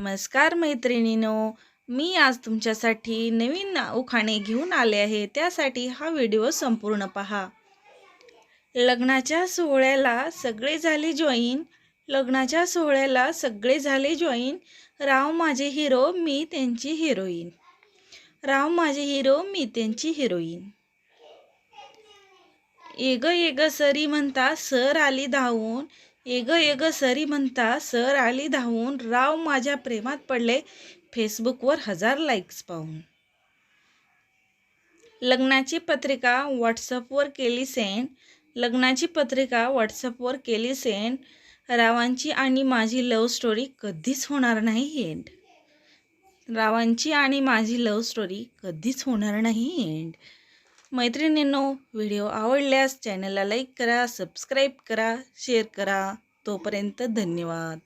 नमस्कार मैत्रिणीनो मी आज तुमच्यासाठी नवीन उखाणे घेऊन आले आहे त्यासाठी हा व्हिडिओ संपूर्ण पहा. लग्नाच्या सोहळ्याला सगळे झाले जॉईन लग्नाच्या सोहळ्याला सगळे झाले जॉईन राव माझे हिरो मी त्यांची हिरोईन राव माझे हिरो मी त्यांची हिरोईन एग एग सरी म्हणता सर आली धावून एग एग सरी म्हणता सर आली धावून राव माझ्या प्रेमात पडले फेसबुकवर हजार लाईक्स पाहून. लग्नाची पत्रिका व्हॉट्सअपवर केली सेंड लग्नाची पत्रिका व्हॉट्सअपवर केली सेंड रावांची आणि माझी लव्ह स्टोरी कधीच होणार नाही एंड. रावांची आणि माझी लव्ह स्टोरी कधीच होणार नाही एंड. मैत्रिणींनो व्हिडिओ आवडल्यास चॅनलला लाईक करा सबस्क्राईब करा शेअर करा. तोपर्यंत धन्यवाद.